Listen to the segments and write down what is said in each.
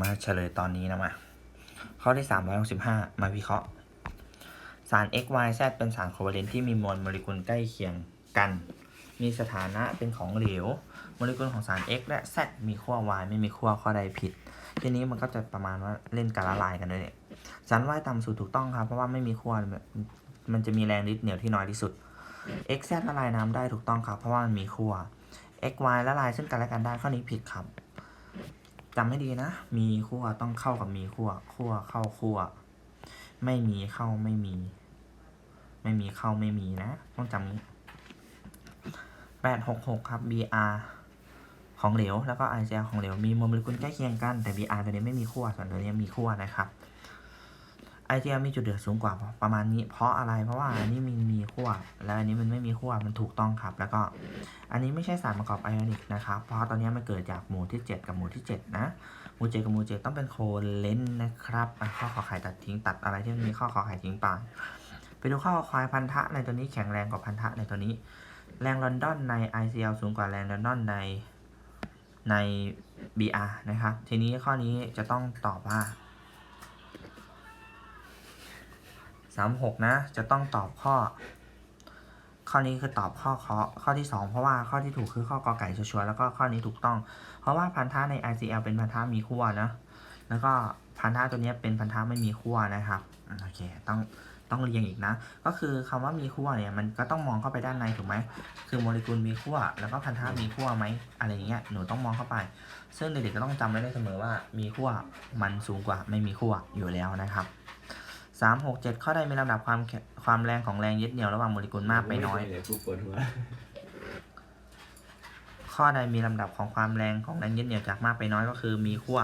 มาเฉลยตอนนี้นะมา ข้อที่ 365 มาวิเคราะห์ สาร x y z เป็นสารโคเวเลนต์ที่มีมวลโมเลกุลใกล้เคียงกัน มีสถานะเป็นของเหลว โมเลกุลของสาร x และ z มีขั้ว y ไม่มีขั้วข้อใดผิด ทีนี้มันก็จะประมาณว่าเล่นการละลายกันด้วยเนี่ยสาร y ต่ำสุดถูกต้องครับ เพราะว่าไม่มีขั้วมันจะมีแรงริดเหนี่ยวที่น้อยที่สุด x z ละลายน้ำได้ถูกต้องครับ เพราะว่ามันมีขั้ว x y ละลายซึ่งกันและกันได้ข้อนี้ผิดครับ จำให้ดีนะ มีขั้วต้องเข้ากับมีขั้วขั้วเข้าขั้วไม่มีเข้าไม่มี ไม่มีเข้าไม่มีนะ ต้องจำแปดหกหกครับ br ของเหลว แล้วก็ IGL ของเหลว มีโมเลกุลใกล้เคียงกัน แต่ br ตัวนี้ไม่มีขั้วส่วนตัวนี้มีขั้วนะครับ ICl มีจุดเดือดสูงกว่าประมาณนี้ เพราะอะไรเพราะว่าอันนี้มันมีขั้วแล้วอันนี้มันไม่มีขั้วมันถูกต้องครับ แล้วก็อันนี้ไม่ใช่สารประกอบไอออนิกนะครับ เพราะตอนนี้มันเกิดจากหมู่ที่ 7 กับหมู่ที่ 7 นะหมู่เจกับหมู่เจต้องเป็นโคเลนต์นะครับข้อขอไข่ตัดทิ้งตัดอะไรที่มันมีข้อขอไข่ทิ้งไปไปดูข้อควายพันธะในตัวนี้แข็งแรงกว่าพันธะในตัวนี้ แรงลอนดอนใน ICL สูงกว่าแรงลอนดอนในใน BR นะครับทีนี้ข้อนี้จะต้องตอบว่า 36 นะ จะต้องตอบข้อ ข้อนี้คือตอบข้อข้อข้อที่ 2 เพราะว่าข้อที่ถูกคือข้อกอไก่ชัวร์ๆแล้วก็ข้อนี้ถูกต้อง เพราะว่าพันธะใน ICL เป็นพันธะมีขั้วนะแล้วก็พันธะตัวนี้เป็นพันธะไม่มีขั้วนะครับโอเคต้องต้องเรียงอีกนะ ก็คือคำว่ามีขั้วเนี่ยมันก็ต้องมองเข้าไปด้านในถูกไหม คือโมเลกุลมีขั้วแล้วก็พันธะมีขั้วไหมอะไรอย่างเงี้ย หนูต้องมองเข้าไป ซึ่งเด็กๆก็ต้องจำไว้ได้เสมอว่ามีขั้วมันสูงกว่าไม่มีขั้วอยู่แล้วนะครับ สามหกเจ็ดข้อใดมีลำดับความแข็งความแรงของแรงยึดเหนี่ยวระหว่างโมเลกุลมากไปน้อย เดี๋ยวกูปวดหัวข้อใดมีลำดับของความแรงของแรงยึดเหนี่ยวจากมากไปน้อยก็คือมีขั้ว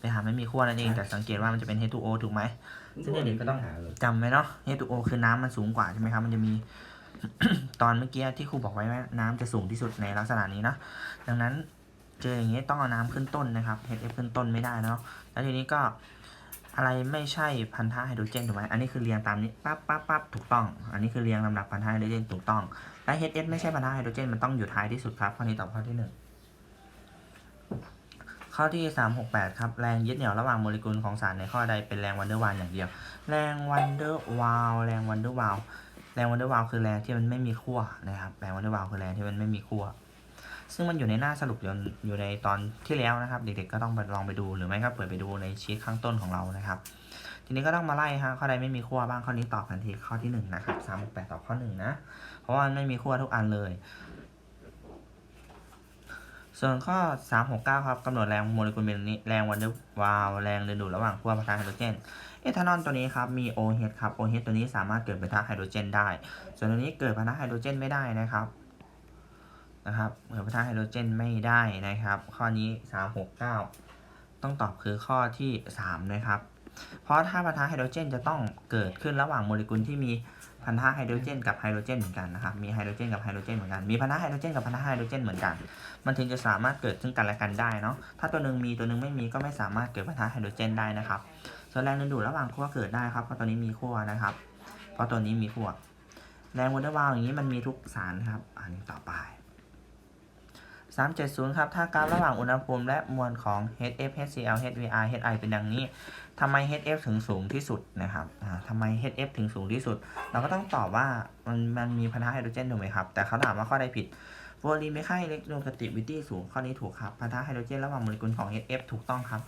ไปหาไม่มีขั้วนั่นเอง แต่สังเกตว่ามันจะเป็น H2O ถูกไหมซึ่งเด็กๆก็ต้องหาเลยจำไว้เนาะ H2O คือน้ำมันสูงกว่าใช่ไหมครับ มันจะมี ตอนเมื่อกี้ที่ครูบอกไว้ว่าน้ำจะสูงที่สุดในลักษณะนี้นะดังนั้นเจออย่างนี้ต้องเอาน้ำขึ้นต้นนะครับ HF ขึ้นต้นไม่ได้เนาะแล้วทีนี้ก็ อะไรไม่ใช่พันธะไฮโดรเจนถูกไหมอันนี้คือเรียงตามนี้ปั๊บปั๊บปั๊บถูกต้อง อันนี้คือเรียงลำดับพันธะไฮโดรเจนถูกต้อง และ HF ไม่ใช่พันธะไฮโดรเจนมันต้องอยู่ท้ายที่สุดครับข้อนี้ตอบข้อที่หนึ่งข้อที่ 368 ครับ แรงยึดเหนี่ยวระหว่างโมเลกุลของสารในข้อใดเป็นแรงวันเดอร์วาลอย่างเดียว แรงวันเดอร์วาลแรงวันเดอร์วาลแรงวันเดอร์วาลคือแรงที่มันไม่มีขั้วนะครับ แรงวันเดอร์วาลคือแรงที่มันไม่มีขั้ว ซึ่งมันอยู่ในหน้าสรุปอยู่อยู่ในตอนที่แล้วนะครับ เด็กๆก็ต้องไปลองไปดูหรือไม่ก็เปิดไปดูในชีทข้างต้นของเรานะครับ ทีนี้ก็ต้องมาไล่ฮะข้อใดไม่มีขั้วบ้างข้อนี้ตอบทันทีข้อที่หนึ่งนะครับสามแปดตอบข้อหนึ่งนะเพราะว่าไม่มีขั้วทุกอันเลย ส่วนข้อ 369 ครับกำหนดแรงโมเลกุลเป็นนี้แรงวันเดอร์วาลแรงดึงดูดระหว่างขั้วปะทะไฮโดรเจนเอทานอลตัวนี้ครับมี OH ครับ OH ตัวนี้สามารถเกิดปะทะไฮโดรเจนได้ ส่วนตัวนี้เกิดปะทะไฮโดรเจนไม่ได้นะครับ นะครับเกิดปะทะไฮโดรเจนไม่ได้นะครับ ข้อนี้ 369 ต้องตอบคือข้อที่ 3 นะครับ เพราะถ้าปะทะไฮโดรเจนจะต้องเกิดขึ้นระหว่างโมเลกุลที่มีพันธะไฮโดรเจนกับไฮโดรเจนเหมือนกันนะครับมีไฮโดรเจนกับไฮโดรเจนเหมือนกันมีพันธะไฮโดรเจนกับพันธะไฮโดรเจนเหมือนกัน มันถึงจะสามารถเกิดซึ่งกันและกันได้เนาะถ้าตัวหนึ่งมีตัวหนึ่งไม่มีก็ไม่สามารถเกิดปะทะไฮโดรเจนได้นะครับส่วนแรงดึงดูดระหว่างขั้วเกิดได้ครับเพราะตัวนี้มีขั้วนะครับ เพราะตัวนี้มีขั้วแรงวนเดอร์วาลอย่างนี้มันมีทุกสารครับ อันนี้ต่อไป 370 ครับ ถ้ากราฟระหว่างอุณหภูมิและมวลของ HF HCl HVR HI เป็นดังนี้ ทำไม HF ถึงสูงที่สุดนะครับทำไม HF ถึงสูงที่สุด เราก็ต้องตอบว่ามันมันมีพันธะไฮโดรเจนถูกไหมครับ แต่เขาถามว่าข้อใดผิดโวลีนไม่ค่าอิเล็กโทรกติวิตี้สูง ข้อนี้ถูกครับ พันธะไฮโดรเจนระหว่างโมเลกุลของ HF ถูกต้องครับ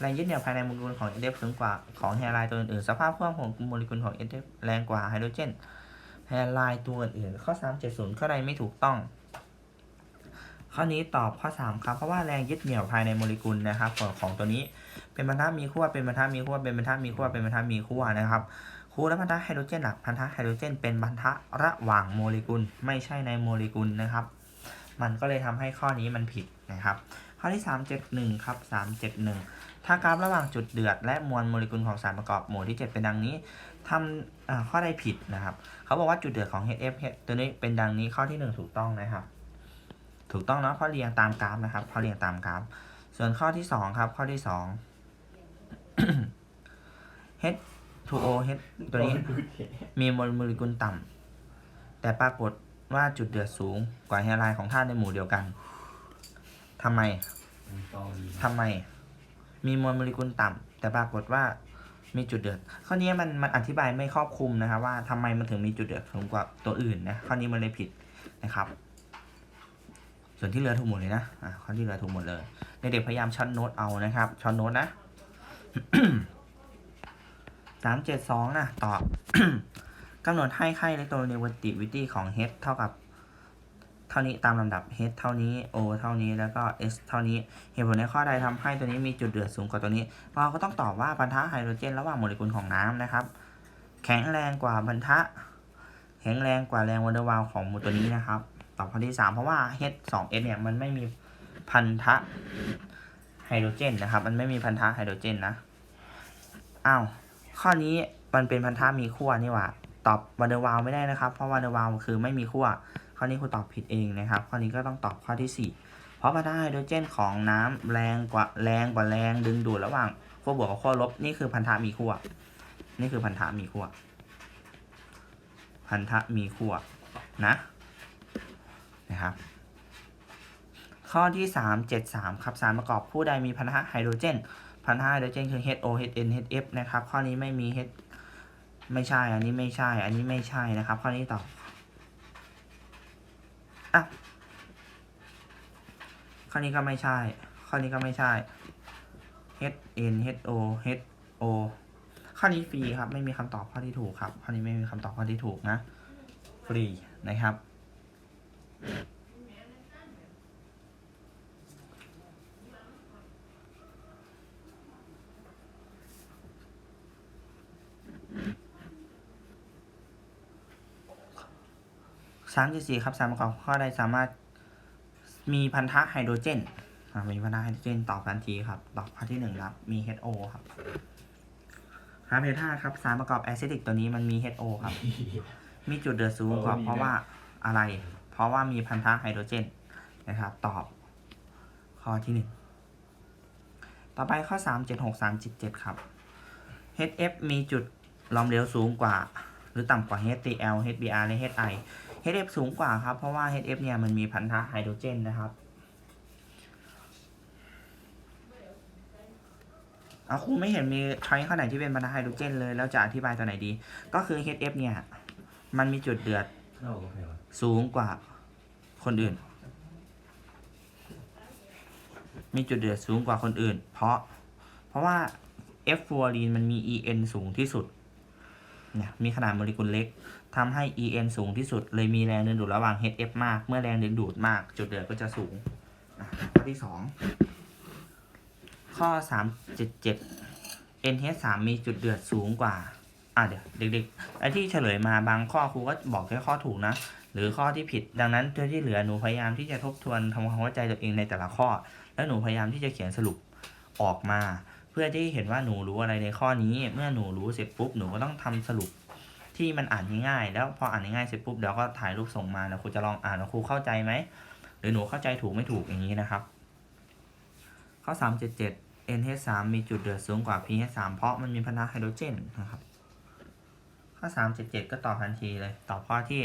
แรงยึดเหนี่ยวภายในโมเลกุลของ HF สูงกว่าของแฮไลน์ตัวอื่นๆสภาพขั้วของโมเลกุลของ HF แรงกว่าไฮโดรเจนแฮไลน์ตัวอื่นๆข้อ 370 ข้อใดไม่ถูกต้อง ข้อนี้ตอบข้อ 3 ครับ เพราะว่าแรงยึดเหนี่ยวภายในโมเลกุลนะครับของของตัวนี้เป็นพันธะมีขั้วเป็นพันธะมีขั้วเป็นพันธะมีขั้วเป็นพันธะมีขั้วนะครับคู่และพันธะไฮโดรเจนหลักพันธะไฮโดรเจนเป็นพันธะระหว่างโมเลกุล ไม่ใช่ในโมเลกุลนะครับ มันก็เลยทำให้ข้อนี้มันผิดนะครับ ข้อที่ 371 ครับ 371 ถ้ากราฟระหว่างจุดเดือด และมวลโมเลกุลของสารประกอบหมู่ที่ 7 เป็นดังนี้ทำข้อใดผิดนะครับ เขาบอกว่าจุดเดือดของ HF ตัวนี้เป็นดังนี้ข้อที่ 1 ถูกต้องนะครับ ถูกต้องเนาะเพราะเรียงตามกราฟนะครับเพราะเรียงตามกราฟ ส่วนข้อที่2ครับ ข้อที่2 H2O H ตัวนี้มีโมเลกุลต่ำแต่ปรากฏว่าจุดเดือดสูงกว่าแฮไลน์ของธาตุในหมู่เดียวกันทำไมทำไม มีมวลโมเลกุลต่ำแต่ปรากฏว่ามีจุดเดือดข้อนี้มันมันอธิบายไม่ครอบคลุมนะครับ ว่าทำไมมันถึงมีจุดเดือดสูงกว่าตัวอื่นนะข้อนี้มันเลยผิดนะครับ ส่วนที่เหลือถูกหมดเลยนะอ่าข้อที่เหลือถูกหมดเลยเด็กๆพยายามช็อตโน้ตเอานะครับช็อตโน้ตนะสามเจ็ดสองนะตอบกำหนดให้ค่าอิเล็กโทรเนกติวิตี้ของ H เท่ากับ เท่านี้ตามลำดับ H เท่านี้ O เท่านี้แล้วก็ S เท่านี้เหตุผลในข้อใดทำให้ตัวนี้มีจุดเดือดสูงกว่าตัวนี้ เราก็ต้องตอบว่าพันธะไฮโดรเจน ระหว่างโมเลกุลของน้ำนะครับ แข็งแรงกว่าพันธะแข็งแรงกว่าแรงวันเดอร์วาลของตัวนี้นะครับ ตอบข้อที่ 3 เพราะว่า H 2 S เนี่ยมันไม่มีพันธะไฮโดรเจนนะครับ มันไม่มีพันธะไฮโดรเจนนะ อ้าว ข้อนี้มันเป็นพันธะมีขั้วนี่หว่า ตอบวันเดอร์วาลไม่ได้นะครับ เพราะวันเดอร์วาลคือไม่มีขั้ว ข้อนี้คุณตอบผิดเองนะครับ ข้อนี้ก็ต้องตอบข้อที่ 4 เพราะพันธะไฮโดรเจนของน้ำแรงกว่าแรงกว่าแรงดึงดูดระหว่างขั้วบวกกับขั้วลบ นี่คือพันธะมีขั้ว นี่คือพันธะมีขั้ว พันธะมีขั้วนะ นะครับ ข้อที่ 3 7 3 ครับสารประกอบคู่ใดมีพันธะไฮโดรเจน พันธะไฮโดรเจนคือ HO HN HF นะครับ ข้อนี้ไม่มี H ไม่ใช่ อันนี้ไม่ใช่ อันนี้ไม่ใช่นะครับ ข้อนี้ตอบอะข้อนี้ก็ไม่ใช่ ข้อนี้ก็ไม่ใช่ HN HO HO ข้อนี้ฟรีครับ ไม่มีคำตอบข้อที่ถูกครับ ข้อนี้ไม่มีคำตอบข้อที่ถูกนะ ฟรีนะครับ สามสี่ครับสารประกอบข้อใดสามารถมีพันธะไฮโดรเจนอ่ามีพันธะไฮโดรเจนตอบทันทีครับ ตอบข้อที่หนึ่งครับ มี HO ครับครับเพท่าครับสารประกอบแอซิติกตัวนี้มันมี HO ครับ มีจุดเดือดสูงกว่าเพราะว่าอะไร เพราะว่ามีพันธะไฮโดรเจนนะครับ ตอบข้อที่หนึ่งต่อไปข้อสามเจ็ดหกสามจิตเจ็ดครับ HF มีจุดล้อมเหลวสูงกว่า หรือต่ำกว่า HCl HBr และ HI HF สูงกว่าครับ เพราะว่า HF เนี่ยมันมีพันธะไฮโดรเจนนะครับ เอาครูไม่เห็นมีช้อยข้อไหนที่เป็นพันธะไฮโดรเจนเลย แล้วจะอธิบายตัวไหนดี ก็คือ HF เนี่ย มันมีจุดเดือด เข้ากับใครวะสูงกว่าคนอื่น มีจุดเดือดสูงกว่าคนอื่น เพราะ เพราะว่า F ฟลูออรีนมันมี En สูงที่สุดเนี่ยมีขนาดโมเลกุลเล็กทำให้ En สูงที่สุด เลยมีแรงดึงดูดระหว่าง HF มาก เมื่อแรงดึงดูดมาก จุดเดือดก็จะสูง ข้อที่สองข้อ 377 NH 3 มีจุดเดือดสูงกว่า อะเดี๋ยวเด็กๆไอ้ที่เฉลยมาบางข้อครูก็บอกแค่ข้อถูกนะ หรือข้อที่ผิด ดังนั้นตัวที่เหลือหนูพยายามที่จะทบทวนทำความเข้าใจตัวเองในแต่ละข้อ แล้วหนูพยายามที่จะเขียนสรุปออกมา เพื่อที่เห็นว่าหนูรู้อะไรในข้อนี้ เมื่อหนูรู้เสร็จปุ๊บหนูก็ต้องทำสรุป ที่มันอ่านง่ายๆแล้วพออ่านง่ายๆเสร็จปุ๊บเดี๋ยวก็ถ่ายรูปส่งมาแล้วครูจะลองอ่านว่าครูเข้าใจไหมหรือหนูเข้าใจถูกไม่ถูกอย่างนี้นะครับ ข้อ 377 NH 3 มีจุดเดือดสูงกว่า pH 3 เพราะมันมีพันธะไฮโดรเจนนะครับ ข้อ377ก็ตอบทันทีเลย ตอบข้อที่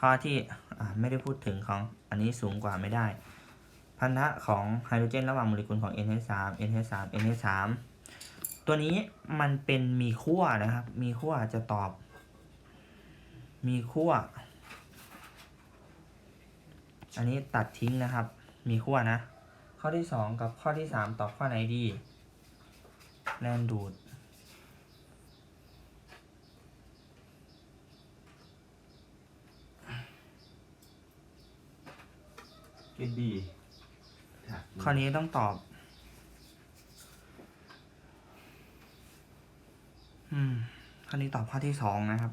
ข้อที่อไม่ได้พูดถึงของอันนี้สูงกว่าไม่ได้ พันธะของไฮโดรเจน ระหว่างโมเลกุลของ NH3 NH3 NH3 ตัวนี้มันเป็นมีขั้วนะครับ มีขั้วจะตอบ มีขั้ว อันนี้ตัดทิ้งนะครับ มีขั้วนะ ข้อที่ 2 กับข้อที่ 3 ตอบข้อไหนดี แรงดูด เกนบีข้อนี้ต้องตอบ อืมข้อนี้ตอบข้อที่สองนะครับ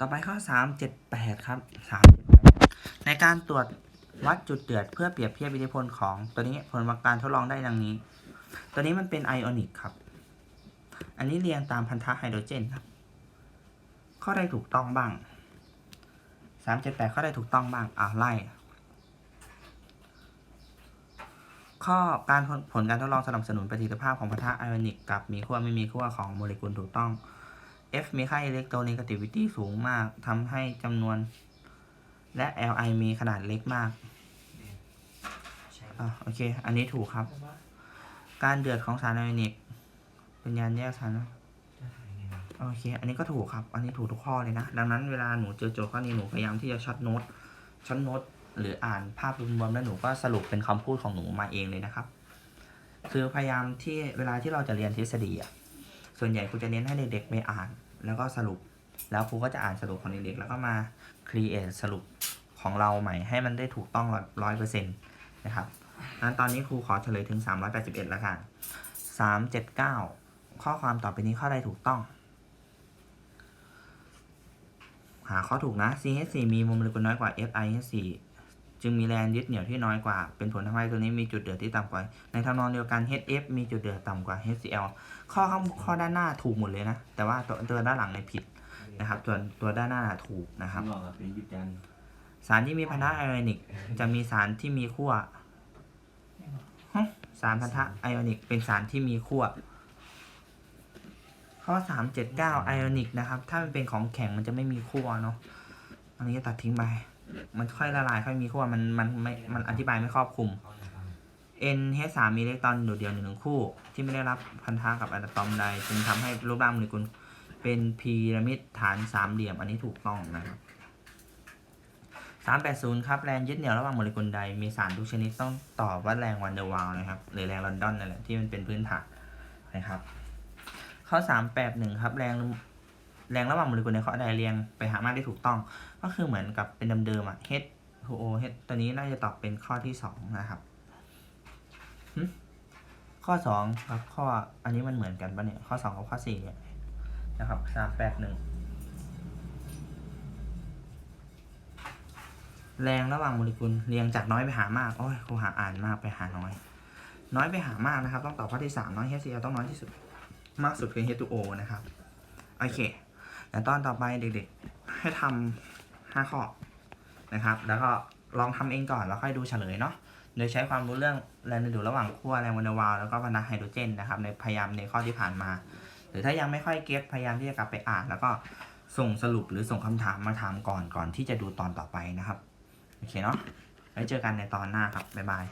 ต่อไปข้อสามเจ็ดแปดครับสามเจ็ดแปดในการตรวจวัดจุดเดือดเพื่อเปรียบเทียบอิทธิพลของตัวนี้ผลการทดลองได้ดังนี้ ตัวนี้มันเป็นไอออนิกครับ อันนี้เรียงตามพันธะไฮโดรเจนครับ ข้อใดถูกต้องบ้างสามเจ็ดแปดข้อใดถูกต้องบ้างอ่าไล่ ข้อการผลการทดลองสนับสนุนประสิทธิภาพของปะทะไอออนิกกับมีขั้วไม่มีขั้วของโมเลกุลถูกต้อง F มีค่าอิเล็กโทรเนกาติวิตี้สูงมากทำให้จำนวน และ Li มีขนาดเล็กมากอะโอเค อันนี้ถูกครับ การเดือดของสารไอออนิกเป็นยานแยกสารนะจะถ่ายไงวะโอเค อันนี้ก็ถูกครับ อันนี้ถูกทุกข้อเลยนะ ดังนั้นเวลาหนูเจอโจทย์ข้อนี้หนูพยายามที่จะช็อตโน้ตช็อตโน้ตหรืออ่านภาพรวมๆแล้วหนูก็สรุปเป็นคำพูดของหนูมาเองเลยนะครับ คือพยายามที่เวลาที่เราจะเรียนทฤษฎีอะ ส่วนใหญ่ครูจะเน้นให้เด็กๆไปอ่าน แล้วก็สรุป แล้วครูก็จะอ่านสรุปของเด็กๆแล้วก็มา create สรุปของเราใหม่ให้มันได้ถูกต้องร้อยเปอร์เซ็นต์นะครับ งั้นตอนนี้ครูขอเฉลยถึง 381 แล้วกัน379 ข้อความต่อไปนี้ข้อใดถูกต้อง หาข้อถูกนะ CH4 มีโมเลกุลน้อยกว่า FiH4 จึงมีแรงยึดเหนี่ยวที่น้อยกว่า เป็นผลทำให้ตัวนี้มีจุดเดือดที่ต่ำกว่า ในทำนองเดียวกัน HF มีจุดเดือดต่ำกว่า HCl ข้อข้างข้อด้านหน้าถูกหมดเลยนะ แต่ว่าตัวตัวด้านหลังเนี่ยผิดนะครับ ส่วนตัวด้านหน้าถูกนะครับข้างนอกอะเป็นยึดยันสารที่มีพันธะไอออนิก จะมีสารที่มีขั้วฮะ สารพันธะไอออนิกเป็นสารที่มีขั้วข้อสามเจ็ดเก้าไอออนิกนะครับ ถ้ามันเป็นของแข็งมันจะไม่มีขั้วเนาะอันนี้ตัดทิ้งไปมันค่อยละลายค่อยมีขั้วมันมันไม่มันอธิบายไม่ครอบคลุมเขาจะท N H 3มีอิเล็กตรอนโดดเดี่ยวหนึ่งคู่ ที่ไม่ได้รับพันธะกับอะตอมใดจึงทำให้รูปร่างโมเลกุลเป็นพีระมิดฐานสามเหลี่ยม อันนี้ถูกต้องนะครับ 380 ครับ แรงยึดเหนี่ยวระหว่างโมเลกุลใด มีสารทุกชนิดต้องตอบว่าแรงวันเดอร์วาลนะครับ หรือแรงลอนดอนนั่นแหละที่มันเป็นพื้นฐานนะครับ ข้อ 381 ครับ แรงแรงระหว่างโมเลกุลในข้อใดเรียงไปหามากได้ถูกต้อง ก็คือเหมือนกับเป็นเดิมๆอะ H 2 O H ตัวนี้น่าจะตอบเป็นข้อที่ 2 นะครับ ข้อ 2 ครับข้ออันนี้มันเหมือนกันปะเนี่ย ข้อ 2 กับข้อ 4 เนี่ยนะครับ 381 แรงระหว่างโมเลกุลเรียงจากน้อยไปหามาก โอ้ยครูหาอ่านมากไปหาน้อย น้อยไปหามากนะครับ ต้องตอบข้อที่3น้อย HCl ต้องน้อยที่สุด มากสุดคือ H2O นะครับ โอเคเดี๋ยวตอนต่อไปเด็กๆ ให้ทำห้าข้อนะครับ แล้วก็ลองทำเองก่อนแล้วค่อยดูเฉลยเนาะ โดยใช้ความรู้เรื่องแรงดึงดูดระหว่างขั้วแรงวันวาลแล้วก็พันธะไฮโดรเจนนะครับ ในพยายามในข้อที่ผ่านมา หรือถ้ายังไม่ค่อยเก็ตพยายามที่จะกลับไปอ่าน แล้วก็ส่งสรุปหรือส่งคำถามมาถามก่อนก่อนที่จะดูตอนต่อไปนะครับ โอเคเนาะไว้เจอกันในตอนหน้าครับ บ๊ายบาย